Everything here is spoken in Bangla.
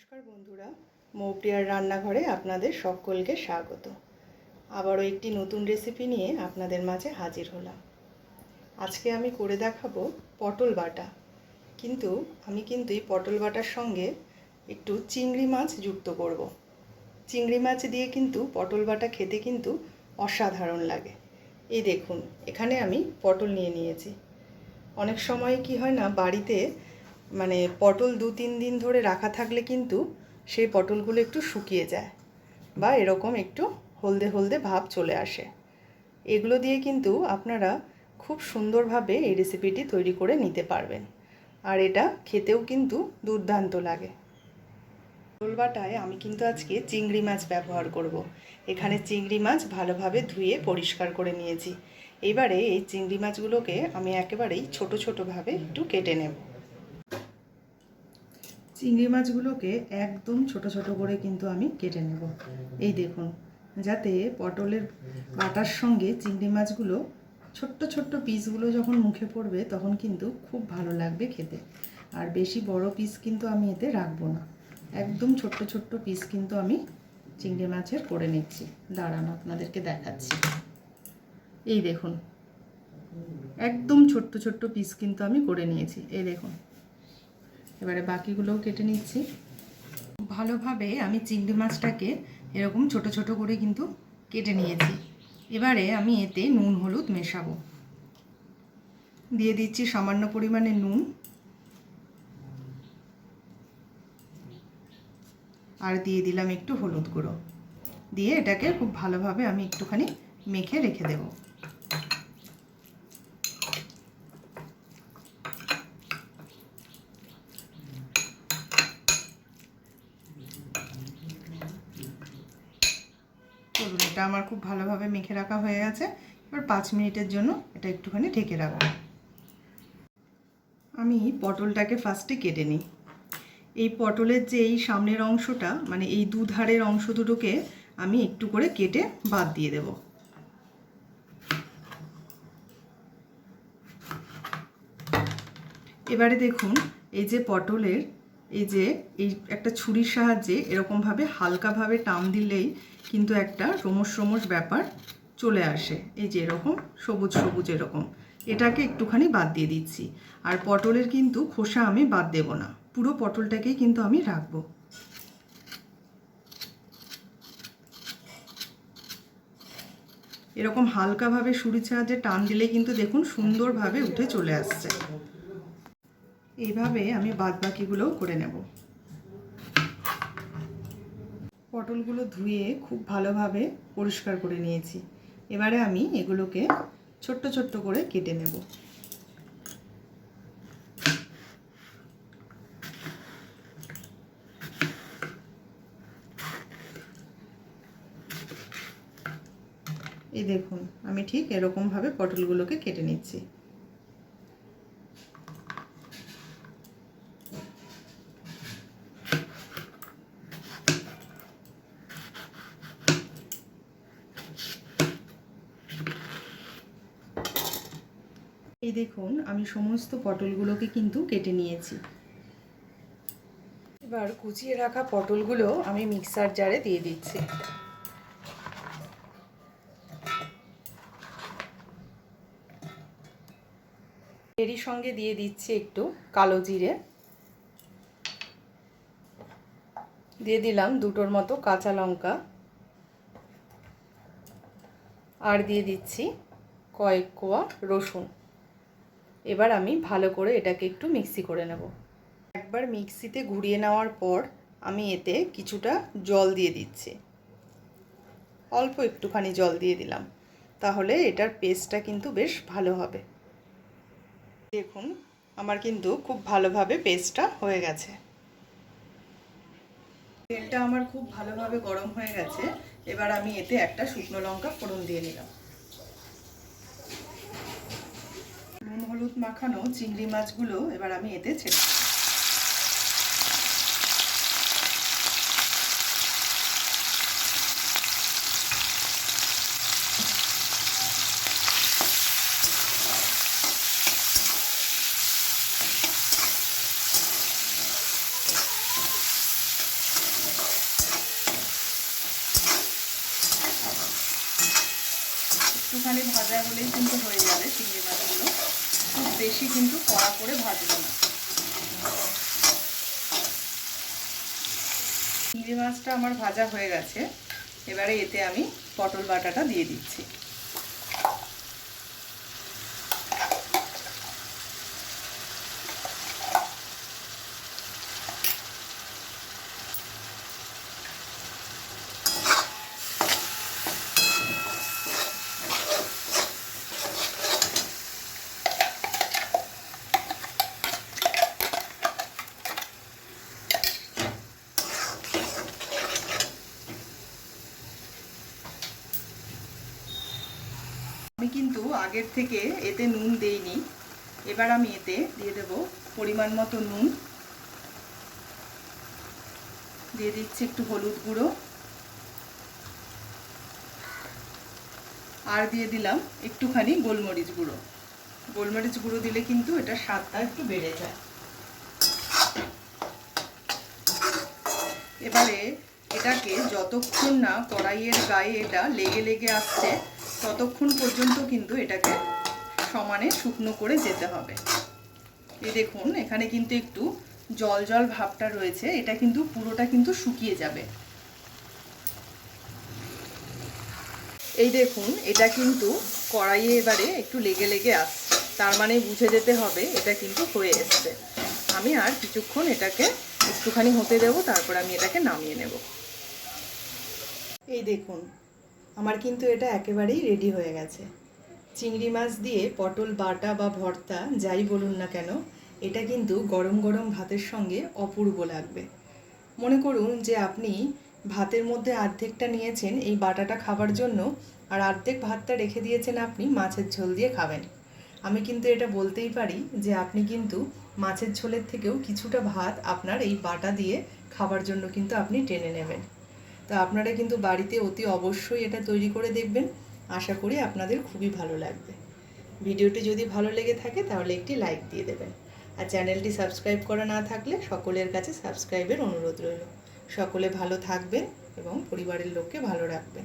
নমস্কার বন্ধুরা, মৌপ্রিয়ার রান্নাঘরে আপনাদের সকলকে স্বাগত। আবারও একটি নতুন রেসিপি নিয়ে আপনাদের মাঝে হাজির হলাম। আজকে আমি করে দেখাবো পটল বাটা। কিন্তু আমি কিন্তু এই পটল বাটার সঙ্গে একটু চিংড়ি মাছ যুক্ত করব। চিংড়ি মাছ দিয়ে কিন্তু পটল বাটা খেতে কিন্তু অসাধারণ লাগে। এই দেখুন, এখানে আমি পটল নিয়ে নিয়েছি। অনেক সময় কি হয় না, বাড়িতে মানে পটল দু তিন দিন ধরে রাখা থাকলে কিন্তু সেই পটলগুলো একটু শুকিয়ে যায় বা এরকম একটু হলদে হলদে ভাব চলে আসে। এগুলো দিয়ে কিন্তু আপনারা খুব সুন্দরভাবে এই রেসিপিটি তৈরি করে নিতে পারবেন। আর এটা খেতেও কিন্তু দুর্দান্ত লাগে। পটল বাটায় আমি কিন্তু আজকে চিংড়ি মাছ ব্যবহার করব। এখানে চিংড়ি মাছ ভালোভাবে ধুয়ে পরিষ্কার করে নিয়েছি। এবারে এই চিংড়ি মাছগুলোকে আমি একেবারেই ছোট ছোটোভাবে একটু কেটে নেব। চিংড়ি মাছগুলোকে একদম ছোট ছোট করে কিন্তু আমি কেটে নেব। এই দেখুন, যাতে পটলের বাটার সঙ্গে চিংড়ি মাছগুলো ছোট্ট ছোট্ট পিসগুলো যখন মুখে পড়বে তখন কিন্তু খুব ভালো লাগবে খেতে। আর বেশি বড় পিস কিন্তু আমি এতে রাখব না। একদম ছোট্ট ছোট্ট পিস কিন্তু আমি চিংড়ি মাছের করে নিচ্ছি। দাঁড়ান, আপনাদেরকে দেখাচ্ছি। এই দেখুন, একদম ছোট্ট ছোট্ট পিস কিন্তু আমি করে নিয়েছি। এই দেখুন এবারে বাকিগুলোও কেটে নিচ্ছি। ভালোভাবে আমি চিংড়ি মাছটাকে এরকম ছোট ছোট করে কিন্তু কেটে নিয়েছি। এবারে আমি এতে নুন, হলুদ মেশাবো। দিয়ে দিচ্ছি সামান্য পরিমাণে নুন। আর দিয়ে দিলাম একটু হলুদ গুঁড়ো। দিয়ে এটাকে খুব ভালোভাবে আমি একটুখানি মেখে রেখে দেবো। চলুন এটা আমার খুব ভালোভাবে মেখে রাখা হয়ে গেছে। এবার পাঁচ মিনিটের জন্য এটা একটুখানি ঢেকে রাখব। আমি পটলটাকে ফার্স্টে কেটে নিই। এই পটলের যে এই সামনের অংশটা মানে এই দুধারের অংশ দুটোকে আমি একটু করে কেটে বাদ দিয়ে দেব। এবারে দেখুন, এই যে পটলের এই যে, এই একটা ছুরির সাহায্যে এরকমভাবে হালকাভাবে টান দিলেই কিন্তু একটা রোমস রোমস ব্যাপার চলে আসে। এই যে এরকম, সবুজ সবুজ এরকম। এটাকে একটুখানি বাদ দিয়ে দিচ্ছি। আর পটলের কিন্তু খোসা আমি বাদ দেব না। পুরো পটলটাকেই কিন্তু আমি রাখব। এরকম হালকাভাবে সুরির সাহায্যে টান দিলে কিন্তু দেখুন সুন্দরভাবে উঠে চলে আসছে। এইভাবে আমি বাদ বাকিগুলোও করে নেব। পটলগুলো ধুয়ে খুব ভালোভাবে পরিষ্কার করে নিয়েছি। এবারে আমি এগুলোকে ছোট্ট ছোট্ট করে কেটে নেব। এই দেখুন, আমি ঠিক এরকমভাবে পটলগুলোকে কেটে নিচ্ছি। এই দেখুন, আমি সমস্ত পটলগুলোকে কিন্তু কেটে নিয়েছি। এবার কুচিয়ে রাখা পটলগুলো আমি মিক্সার জারে দিয়ে দিচ্ছি। এরই সঙ্গে দিয়ে দিচ্ছি একটু কালো জিরে। দিয়ে দিলাম দুটোর মতো কাঁচা লঙ্কা। আর দিয়ে দিচ্ছি কয়েক কোয়া রসুন। এবার আমি ভালো করে এটাকে একটু মিক্সি করে নেব। একবার মিক্সিতে ঘুরিয়ে নেওয়ার পর আমি এতে কিছুটা জল দিয়ে দিচ্ছি। অল্প একটুখানি জল দিয়ে দিলাম। তাহলে এটার পেস্টটা কিন্তু বেশ ভালো হবে। দেখুন, আমার কিন্তু খুব ভালোভাবে পেস্টটা হয়ে গেছে। তেলটা আমার খুব ভালোভাবে গরম হয়ে গেছে। এবার আমি এতে একটা শুকনো লঙ্কা ফোড়ন দিয়ে নিলাম। মাখানো চিংড়ি মাছগুলো এবার আমি এতে ছেড়ে একটুখানি ভাজা হলেই কিন্তু হয়ে যাবে চিংড়ি মাছগুলো। বেশি কিন্তু কড়া করে ভাজবো না। চিংড়ি মাছটা আমার ভাজা হয়ে গেছে। এবারে এতে আমি পটল বাটাটা দিয়ে দিচ্ছি আমি কিন্তু আগের থেকে এতে নুন দেইনি। এবার আমি এতে দিয়ে দেব পরিমাণ মতো নুন। দিয়ে দিচ্ছি একটু হলুদ গুঁড়ো। আর দিয়ে দিলাম একটুখানি গোলমরিচ গুঁড়ো। গোলমরিচ গুঁড়ো দিলে কিন্তু এটা স্বাদটা একটু বেড়ে যায়। এবারে এটাকে যতক্ষণ না কড়াইয়ের গায়ে এটা লেগে লেগে আসছে ততক্ষণ পর্যন্ত কিন্তু এটাকে সমানে শুকনো করে যেতে হবে। এই দেখুন, এখানে কিন্তু একটু জল জল ভাবটা রয়েছে, এটা কিন্তু পুরোটা কিন্তু শুকিয়ে যাবে। এই দেখুন, এটা কিন্তু কড়াইয়ে এবারে একটু লেগে লেগে আসছে। তার মানে বুঝে যেতে হবে, এটা কিন্তু হয়ে এসছে। আমি আর কিছুক্ষণ এটাকে একটুখানি হতে দেবো, তারপর আমি এটাকে নামিয়ে নেব। এই দেখুন আমার কিন্তু এটা একেবারেই রেডি হয়ে গেছে। চিংড়ি মাছ দিয়ে পটল, বাটা বা ভর্তা, যাই বলুন না কেন, এটা কিন্তু গরম গরম ভাতের সঙ্গে অপূর্ব লাগবে। মনে করুন যে আপনি ভাতের মধ্যে অর্ধেকটা নিয়েছেন এই বাটাটা খাবার জন্য, আর অর্ধেক ভাতটা রেখে দিয়েছেন আপনি মাছের ঝোল দিয়ে খাবেন। আমি কিন্তু এটা বলতেই পারি যে আপনি কিন্তু মাছের ঝোলের থেকেও কিছুটা ভাত আপনার এই বাটা দিয়ে খাবার জন্য কিন্তু আপনি টেনে নেবেন। তো আপনারা কিন্তু বাড়িতে অতি অবশ্যই এটা তৈরি করে দেখবেন। আশা করি আপনাদের খুবই ভালো লাগবে। ভিডিওটি যদি ভালো লেগে থাকে তাহলে একটি লাইক দিয়ে দেবেন। আর চ্যানেলটি সাবস্ক্রাইব করা না থাকলে সকলের কাছে সাবস্ক্রাইবের অনুরোধ রইল। সকলে ভালো থাকবেন এবং পরিবারের লোককে ভালো রাখবেন।